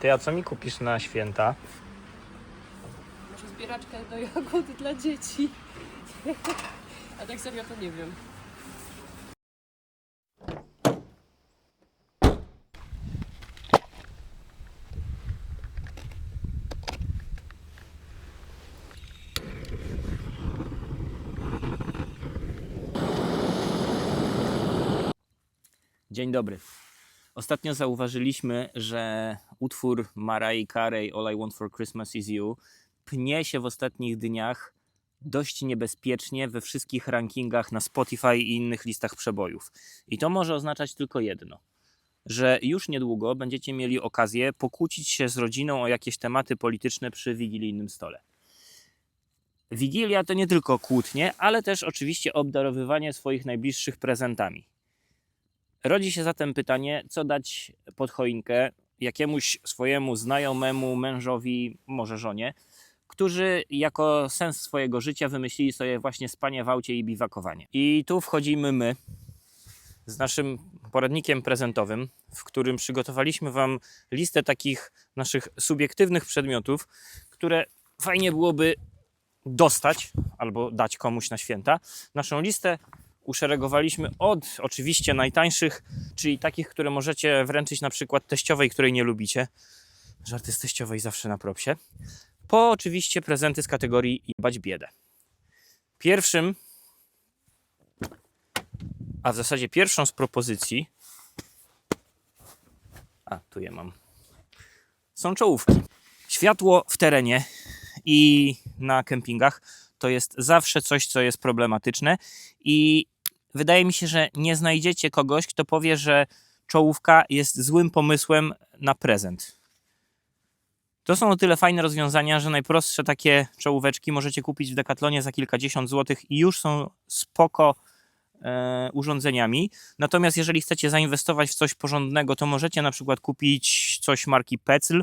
Ty, a co mi kupisz na święta? Może zbieraczkę do jagód dla dzieci. A tak serio to nie wiem. Dzień dobry. Ostatnio zauważyliśmy, że utwór Mariah Carey All I Want for Christmas Is You pnie się w ostatnich dniach dość niebezpiecznie we wszystkich rankingach na Spotify i innych listach przebojów. I to może oznaczać tylko jedno, że już niedługo będziecie mieli okazję pokłócić się z rodziną o jakieś tematy polityczne przy wigilijnym stole. Wigilia to nie tylko kłótnie, ale też oczywiście obdarowywanie swoich najbliższych prezentami. Rodzi się zatem pytanie, co dać pod choinkę jakiemuś swojemu znajomemu, mężowi, może żonie, którzy jako sens swojego życia wymyślili sobie właśnie spanie w aucie i biwakowanie. I tu wchodzimy my z naszym poradnikiem prezentowym, w którym przygotowaliśmy Wam listę takich naszych subiektywnych przedmiotów, które fajnie byłoby dostać albo dać komuś na święta. Naszą listę uszeregowaliśmy od oczywiście najtańszych, czyli takich, które możecie wręczyć na przykład teściowej, której nie lubicie. Żarty z teściowej zawsze na propsie. Po oczywiście prezenty z kategorii jebać biedę. Pierwszym, a w zasadzie pierwszą z propozycji, a tu je mam, są czołówki. Światło w terenie i na kempingach to jest zawsze coś, co jest problematyczne i wydaje mi się, że nie znajdziecie kogoś, kto powie, że czołówka jest złym pomysłem na prezent. To są o tyle fajne rozwiązania, że najprostsze takie czołóweczki możecie kupić w Decathlonie za kilkadziesiąt złotych i już są spoko e, urządzeniami. Natomiast jeżeli chcecie zainwestować w coś porządnego, to możecie na przykład kupić coś marki Pecl.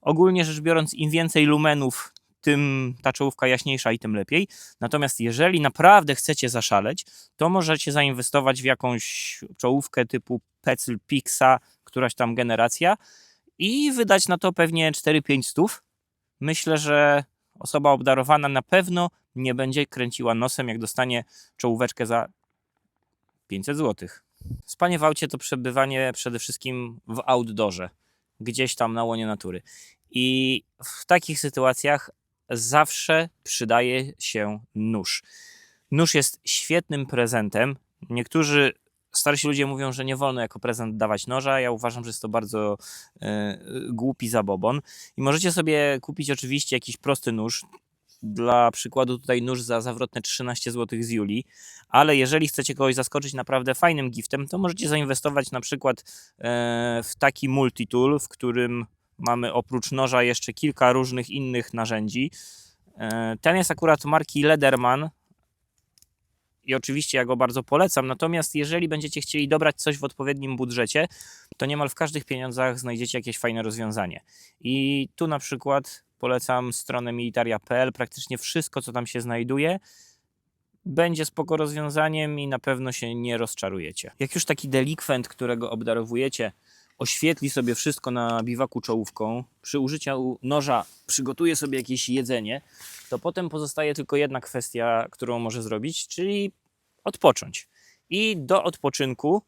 Ogólnie rzecz biorąc, im więcej lumenów, tym ta czołówka jaśniejsza i tym lepiej. Natomiast jeżeli naprawdę chcecie zaszaleć, to możecie zainwestować w jakąś czołówkę typu Pecl Pixa, któraś tam generacja i wydać na to pewnie 4-5 stów. Myślę, że osoba obdarowana na pewno nie będzie kręciła nosem, jak dostanie czołóweczkę za 500 zł. Spanie w aucie to przebywanie przede wszystkim w outdoorze, gdzieś tam na łonie natury. I w takich sytuacjach zawsze przydaje się nóż. Nóż jest świetnym prezentem. Niektórzy starsi ludzie mówią, że nie wolno jako prezent dawać noża. Ja uważam, że jest to bardzo e, głupi zabobon. I możecie sobie kupić oczywiście jakiś prosty nóż. Dla przykładu tutaj nóż za zawrotne 13 zł z Julii, ale jeżeli chcecie kogoś zaskoczyć naprawdę fajnym giftem, to możecie zainwestować na przykład e, w taki multitool, w którym mamy oprócz noża jeszcze kilka różnych innych narzędzi. E, Ten jest akurat marki Lederman i oczywiście ja go bardzo polecam. Natomiast jeżeli będziecie chcieli dobrać coś w odpowiednim budżecie, to niemal w każdych pieniądzach znajdziecie jakieś fajne rozwiązanie. I tu na przykład polecam stronę militaria.pl. Praktycznie wszystko, co tam się znajduje, będzie spoko rozwiązaniem i na pewno się nie rozczarujecie. Jak już taki delikwent, którego obdarowujecie, oświetli sobie wszystko na biwaku czołówką, przy użyciu noża przygotuje sobie jakieś jedzenie, to potem pozostaje tylko jedna kwestia, którą może zrobić, czyli odpocząć. I do odpoczynku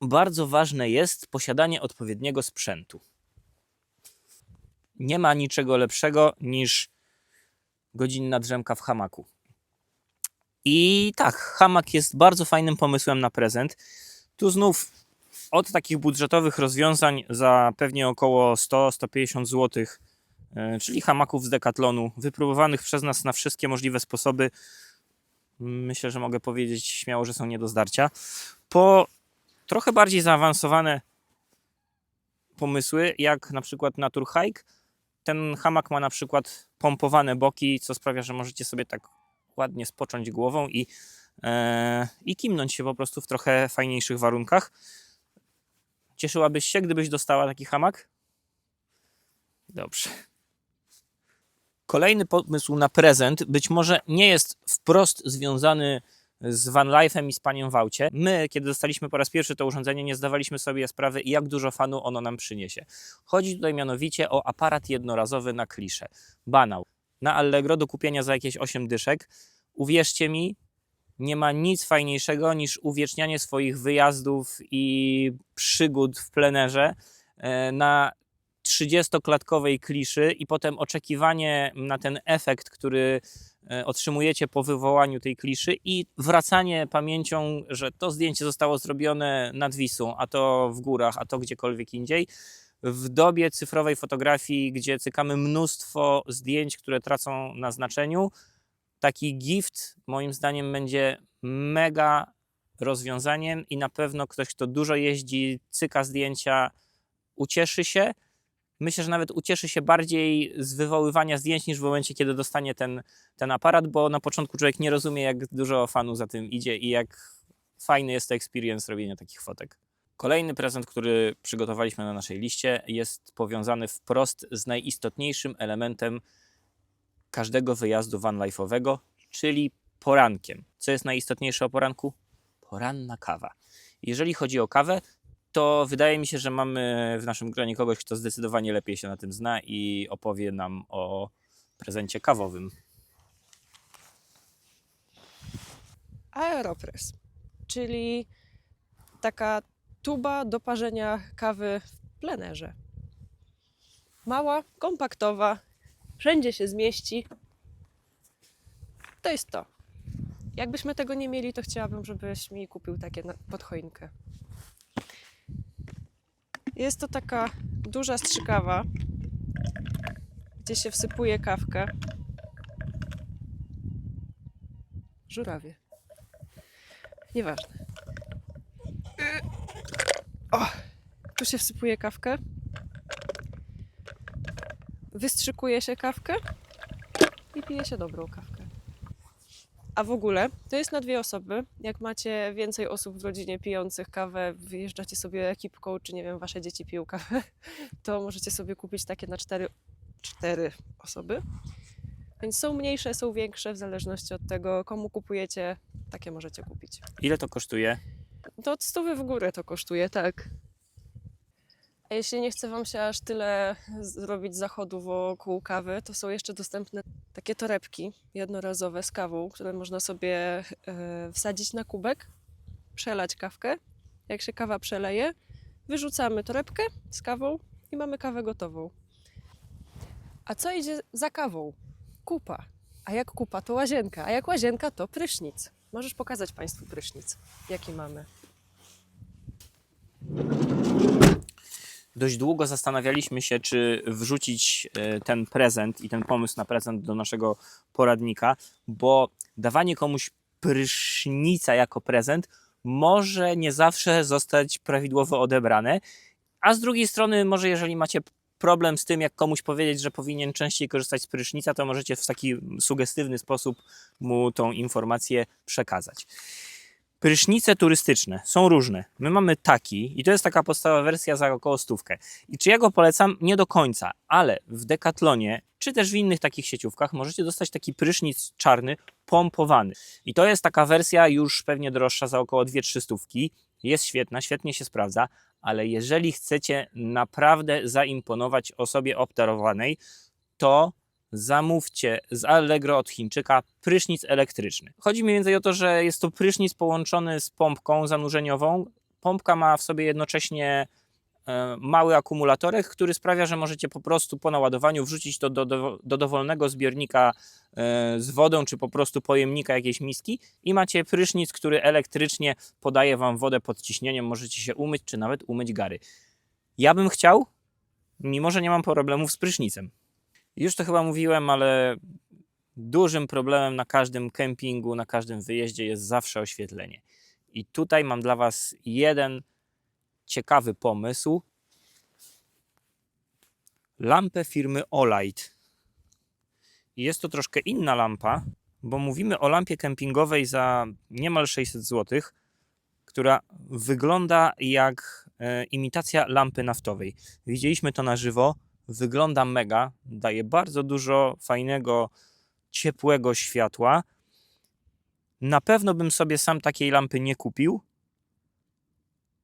bardzo ważne jest posiadanie odpowiedniego sprzętu. Nie ma niczego lepszego niż godzinna drzemka w hamaku. I tak, hamak jest bardzo fajnym pomysłem na prezent. Tu znów od takich budżetowych rozwiązań za pewnie około 100-150 zł, e, czyli hamaków z Decathlonu, wypróbowanych przez nas na wszystkie możliwe sposoby. Myślę, że mogę powiedzieć śmiało, że są nie do zdarcia. Po trochę bardziej zaawansowane pomysły, jak na przykład Naturhike, ten hamak ma na przykład pompowane boki, co sprawia, że możecie sobie tak ładnie spocząć głową i i kimnąć się po prostu w trochę fajniejszych warunkach. Cieszyłabyś się, gdybyś dostała taki hamak? Dobrze. Kolejny pomysł na prezent być może nie jest wprost związany z van life'em i spaniem w aucie. My, kiedy dostaliśmy po raz pierwszy to urządzenie, nie zdawaliśmy sobie sprawy, jak dużo fanu ono nam przyniesie. Chodzi tutaj mianowicie o aparat jednorazowy na kliszę. Banał. Na Allegro do kupienia za jakieś 8 dyszek. Uwierzcie mi, nie ma nic fajniejszego niż uwiecznianie swoich wyjazdów i przygód w plenerze e, na 30-klatkowej kliszy i potem oczekiwanie na ten efekt, który e, otrzymujecie po wywołaniu tej kliszy i wracanie pamięcią, że to zdjęcie zostało zrobione nad Wisłą, a to w górach, a to gdziekolwiek indziej. W dobie cyfrowej fotografii, gdzie cykamy mnóstwo zdjęć, które tracą na znaczeniu, taki gift moim zdaniem będzie mega rozwiązaniem i na pewno ktoś, kto dużo jeździ, cyka zdjęcia, ucieszy się. Myślę, że nawet ucieszy się bardziej z wywoływania zdjęć niż w momencie, kiedy dostanie ten, ten aparat, bo na początku człowiek nie rozumie, jak dużo fanu za tym idzie i jak fajny jest to experience robienia takich fotek. Kolejny prezent, który przygotowaliśmy na naszej liście, jest powiązany wprost z najistotniejszym elementem każdego wyjazdu vanlife'owego, czyli porankiem. Co jest najistotniejsze o poranku? Poranna kawa. Jeżeli chodzi o kawę, to wydaje mi się, że mamy w naszym gronie kogoś, kto zdecydowanie lepiej się na tym zna i opowie nam o prezencie kawowym. Aeropress, czyli taka tuba do parzenia kawy w plenerze. Mała, kompaktowa, wszędzie się zmieści. To jest to. Jakbyśmy tego nie mieli, to chciałabym, żebyś mi kupił takie pod choinkę. Jest to taka duża strzykawa, gdzie się wsypuje kawkę. Żurawie. Nieważne. O, tu się wsypuje kawkę. Wystrzykuje się kawkę i pije się dobrą kawkę. A w ogóle to jest na dwie osoby. Jak macie więcej osób w rodzinie pijących kawę, wyjeżdżacie sobie ekipką, czy nie wiem, wasze dzieci piją kawę, to możecie sobie kupić takie na cztery, cztery osoby. Więc są mniejsze, są większe, w zależności od tego, komu kupujecie, takie możecie kupić. Ile to kosztuje? To od stówy w górę to kosztuje, tak. A jeśli nie chce Wam się aż tyle zrobić zachodu wokół kawy, to są jeszcze dostępne takie torebki jednorazowe z kawą, które można sobie e, wsadzić na kubek, przelać kawkę. Jak się kawa przeleje, wyrzucamy torebkę z kawą i mamy kawę gotową. A co idzie za kawą? Kupa. A jak kupa, to łazienka. A jak łazienka, to prysznic. Możesz pokazać Państwu prysznic, jaki mamy. Dość długo zastanawialiśmy się, czy wrzucić e, ten prezent i ten pomysł na prezent do naszego poradnika, bo dawanie komuś prysznica jako prezent może nie zawsze zostać prawidłowo odebrane, a z drugiej strony, może jeżeli macie problem z tym, jak komuś powiedzieć, że powinien częściej korzystać z prysznica, to możecie w taki sugestywny sposób mu tą informację przekazać. Prysznice turystyczne są różne. My mamy taki i to jest taka podstawowa wersja za około stówkę. I czy ja go polecam? Nie do końca, ale w Decathlonie czy też w innych takich sieciówkach możecie dostać taki prysznic czarny pompowany. I to jest taka wersja już pewnie droższa za około 2-3 stówki. Jest świetna, świetnie się sprawdza, ale jeżeli chcecie naprawdę zaimponować osobie obdarowanej, to zamówcie z Allegro od Chińczyka prysznic elektryczny. Chodzi mniej więcej o to, że jest to prysznic połączony z pompką zanurzeniową. Pompka ma w sobie jednocześnie e, mały akumulatorek, który sprawia, że możecie po prostu po naładowaniu wrzucić to do, do, do dowolnego zbiornika e, z wodą, czy po prostu pojemnika jakiejś miski i macie prysznic, który elektrycznie podaje Wam wodę pod ciśnieniem. Możecie się umyć, czy nawet umyć gary. Ja bym chciał, mimo że nie mam problemów z prysznicem. Już to chyba mówiłem, ale dużym problemem na każdym kempingu, na każdym wyjeździe jest zawsze oświetlenie. I tutaj mam dla Was jeden ciekawy pomysł. Lampę firmy Olight. Jest to troszkę inna lampa, bo mówimy o lampie kempingowej za niemal 600 zł, która wygląda jak e, imitacja lampy naftowej. Widzieliśmy to na żywo wygląda mega, daje bardzo dużo fajnego, ciepłego światła. Na pewno bym sobie sam takiej lampy nie kupił,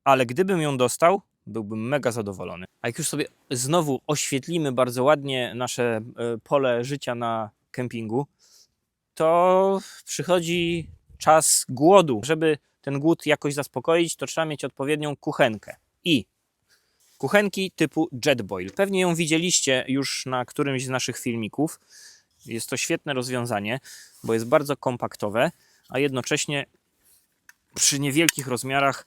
ale gdybym ją dostał, byłbym mega zadowolony. A jak już sobie znowu oświetlimy bardzo ładnie nasze e, pole życia na kempingu, to przychodzi czas głodu. Żeby ten głód jakoś zaspokoić, to trzeba mieć odpowiednią kuchenkę. I kuchenki typu Jetboil. Pewnie ją widzieliście już na którymś z naszych filmików. Jest to świetne rozwiązanie, bo jest bardzo kompaktowe, a jednocześnie przy niewielkich rozmiarach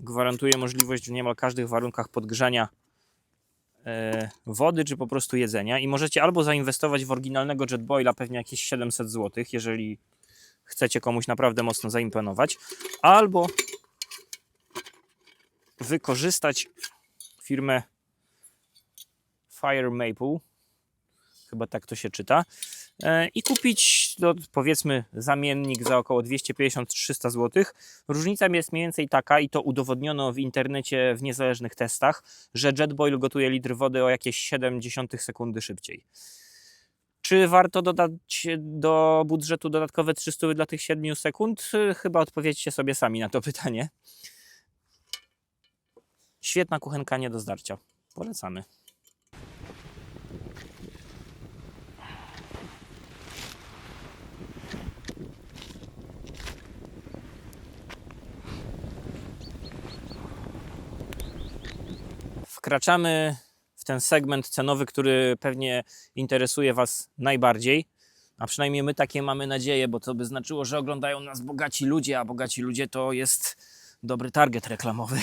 gwarantuje możliwość w niemal każdych warunkach podgrzania e, wody czy po prostu jedzenia i możecie albo zainwestować w oryginalnego Jetboila pewnie jakieś 700 zł, jeżeli chcecie komuś naprawdę mocno zaimponować, albo wykorzystać firmę Fire Maple, chyba tak to się czyta, e, i kupić no, powiedzmy zamiennik za około 250-300 zł. Różnica jest mniej więcej taka, i to udowodniono w internecie w niezależnych testach, że Jetboil gotuje litr wody o jakieś 0,7 sekundy szybciej. Czy warto dodać do budżetu dodatkowe 300 dla tych 7 sekund? Chyba odpowiedzcie sobie sami na to pytanie. Świetna kuchenka nie do zdarcia. Polecamy. Wkraczamy w ten segment cenowy, który pewnie interesuje Was najbardziej. A przynajmniej my takie mamy nadzieję, bo to by znaczyło, że oglądają nas bogaci ludzie, a bogaci ludzie to jest dobry target reklamowy.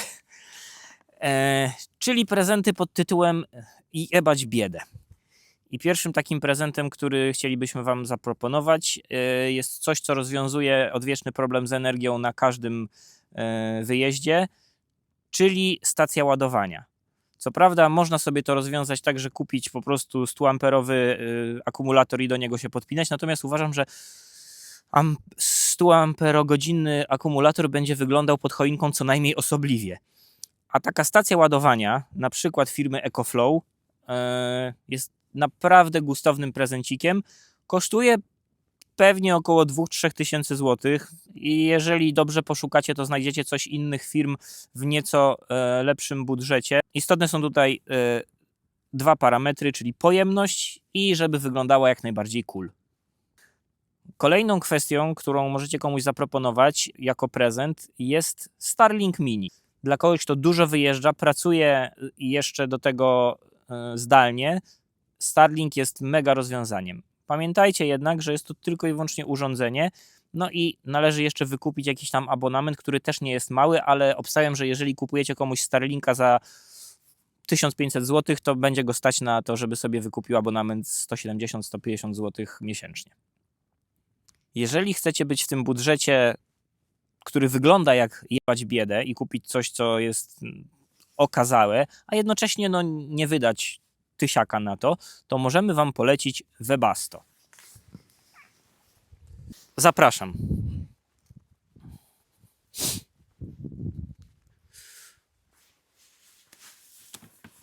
E, czyli prezenty pod tytułem I ebać biedę. I pierwszym takim prezentem, który chcielibyśmy Wam zaproponować, e, jest coś, co rozwiązuje odwieczny problem z energią na każdym e, wyjeździe, czyli stacja ładowania. Co prawda, można sobie to rozwiązać tak, że kupić po prostu 100 amperowy y, akumulator i do niego się podpinać. Natomiast uważam, że am- 100 amperogodzinny akumulator będzie wyglądał pod choinką co najmniej osobliwie. A taka stacja ładowania, na przykład firmy EcoFlow, e, jest naprawdę gustownym prezencikiem. Kosztuje pewnie około 2-3 tysięcy złotych i jeżeli dobrze poszukacie, to znajdziecie coś innych firm w nieco e, lepszym budżecie. Istotne są tutaj e, dwa parametry, czyli pojemność i żeby wyglądała jak najbardziej cool. Kolejną kwestią, którą możecie komuś zaproponować jako prezent jest Starlink Mini. Dla kogoś, kto dużo wyjeżdża, pracuje jeszcze do tego e, zdalnie, Starlink jest mega rozwiązaniem. Pamiętajcie jednak, że jest to tylko i wyłącznie urządzenie, no i należy jeszcze wykupić jakiś tam abonament, który też nie jest mały, ale obstawiam, że jeżeli kupujecie komuś Starlinka za 1500 zł, to będzie go stać na to, żeby sobie wykupił abonament 170-150 zł miesięcznie. Jeżeli chcecie być w tym budżecie, który wygląda jak jebać biedę i kupić coś, co jest okazałe, a jednocześnie no, nie wydać tysiaka na to, to możemy Wam polecić Webasto. Zapraszam.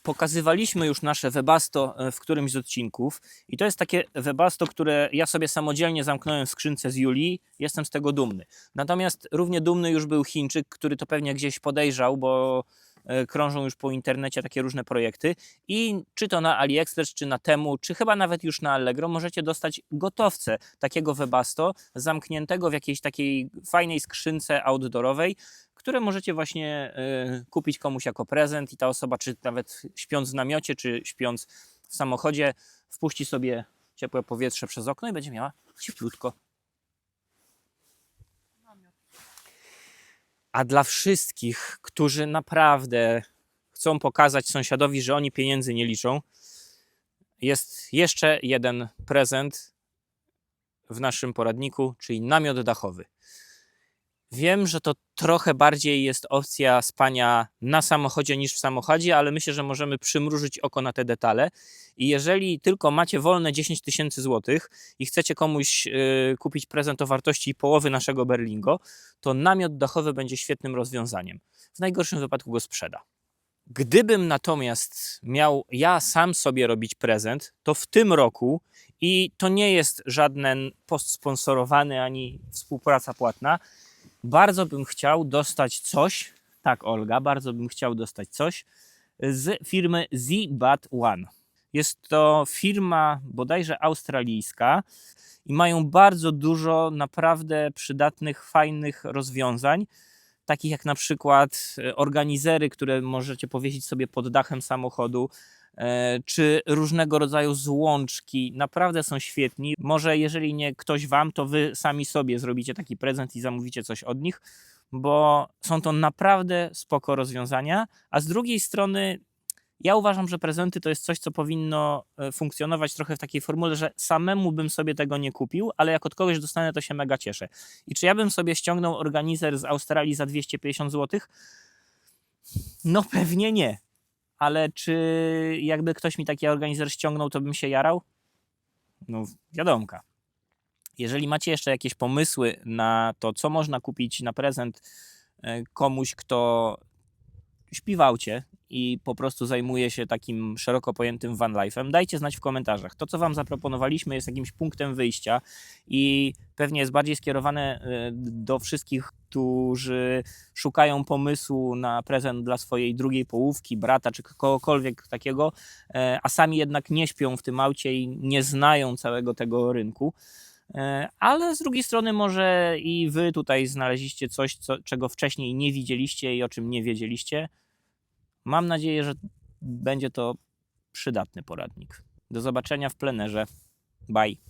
Pokazywaliśmy już nasze Webasto e, w którymś z odcinków i to jest takie Webasto, które ja sobie samodzielnie zamknąłem w skrzynce z Julii. Jestem z tego dumny. Natomiast równie dumny już był Chińczyk, który to pewnie gdzieś podejrzał, bo e, krążą już po internecie takie różne projekty i czy to na AliExpress, czy na Temu, czy chyba nawet już na Allegro możecie dostać gotowce takiego Webasto zamkniętego w jakiejś takiej fajnej skrzynce outdoorowej, które możecie właśnie y, kupić komuś jako prezent i ta osoba, czy nawet śpiąc w namiocie, czy śpiąc w samochodzie, wpuści sobie ciepłe powietrze przez okno i będzie miała cieplutko. A dla wszystkich, którzy naprawdę chcą pokazać sąsiadowi, że oni pieniędzy nie liczą, jest jeszcze jeden prezent w naszym poradniku, czyli namiot dachowy. Wiem, że to trochę bardziej jest opcja spania na samochodzie niż w samochodzie, ale myślę, że możemy przymrużyć oko na te detale. I jeżeli tylko macie wolne 10 tysięcy złotych i chcecie komuś y, kupić prezent o wartości połowy naszego Berlingo, to namiot dachowy będzie świetnym rozwiązaniem. W najgorszym wypadku go sprzeda. Gdybym natomiast miał ja sam sobie robić prezent, to w tym roku, i to nie jest żaden post sponsorowany ani współpraca płatna, bardzo bym chciał dostać coś, tak Olga, bardzo bym chciał dostać coś z firmy ZBAT One. Jest to firma bodajże australijska i mają bardzo dużo naprawdę przydatnych, fajnych rozwiązań, takich jak na przykład e, organizery, które możecie powiesić sobie pod dachem samochodu, czy różnego rodzaju złączki. Naprawdę są świetni. Może jeżeli nie ktoś wam, to wy sami sobie zrobicie taki prezent i zamówicie coś od nich, bo są to naprawdę spoko rozwiązania, a z drugiej strony ja uważam, że prezenty to jest coś, co powinno e, funkcjonować trochę w takiej formule, że samemu bym sobie tego nie kupił, ale jak od kogoś dostanę, to się mega cieszę. I czy ja bym sobie ściągnął organizer z Australii za 250 zł? No pewnie nie. Ale czy jakby ktoś mi taki organizer ściągnął, to bym się jarał? No wiadomka. Jeżeli macie jeszcze jakieś pomysły na to, co można kupić na prezent e, komuś, kto śpi i po prostu zajmuje się takim szeroko pojętym van life'em, dajcie znać w komentarzach. To, co Wam zaproponowaliśmy, jest jakimś punktem wyjścia i pewnie jest bardziej skierowane e, do wszystkich, którzy szukają pomysłu na prezent dla swojej drugiej połówki, brata czy kogokolwiek takiego, e, a sami jednak nie śpią w tym aucie i nie znają całego tego rynku. E, Ale z drugiej strony, może i Wy tutaj znaleźliście coś, co, czego wcześniej nie widzieliście i o czym nie wiedzieliście. Mam nadzieję, że będzie to przydatny poradnik. Do zobaczenia w plenerze. Bye.